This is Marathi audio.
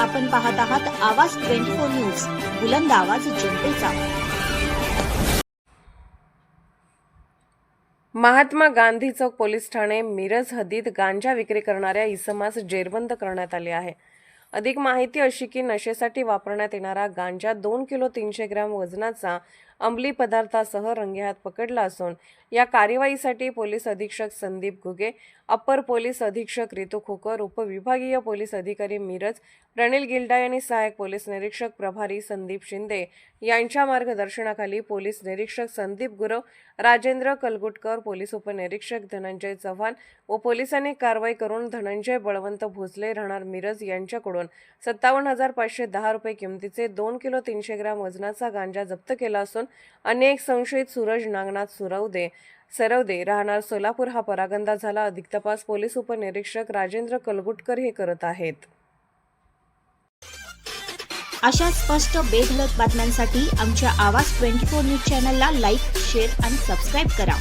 आपण पाहत आहात आवाज ट्वेंटी फोर न्यूज. बुलंद आवाज जनतेचा. महात्मा गांधी चौक पोलीस ठाणे मिरज हद्दीत गांजा विक्री करणाऱ्या इसमास जेरबंद करण्यात आले आहे. अधिक माहिती अशी की नशेसाठी वापरण्यात येणारा गांजा दोन किलो तीनशे ग्रॅम वजनाचा अंमली पदार्थासह रंगेहात पकडला असून या कार्यवाहीसाठी पोलीस अधीक्षक संदीप घुगे अप्पर पोलीस अधीक्षक रितू खोकर उपविभागीय पोलीस अधिकारी मिरज रणिल गिल्डा यांनी सहाय्यक पोलीस निरीक्षक प्रभारी संदीप शिंदे यांच्या मार्गदर्शनाखाली पोलीस निरीक्षक संदीप गुरव राजेंद्र कलगुटकर पोलीस उपनिरीक्षक धनंजय चव्हाण व पोलिसांनी कारवाई करून धनंजय बळवंत भोसले राहणार मिरज यांच्याकडून सत्तावन्न हजार पाचशे दहा रुपये किमतीचे दोन किलो तीनशे ग्रॅम वजनाचा गांजा जप्त केला असून अनेक संशयित सूरज नागनाथ सुरवदे सरवदे राहणार सोलापूर हा परागंदा झाला. अधिक तपास पोलीस उपनिरीक्षक राजेंद्र कलगुटकर हे करत आहेत. अशा स्पष्ट बेधडक बातम्यांसाठी आमच्या आवाज ट्वेंटी फोर न्यूज चॅनलला लाईक शेअर आणि सबस्क्राईब करा.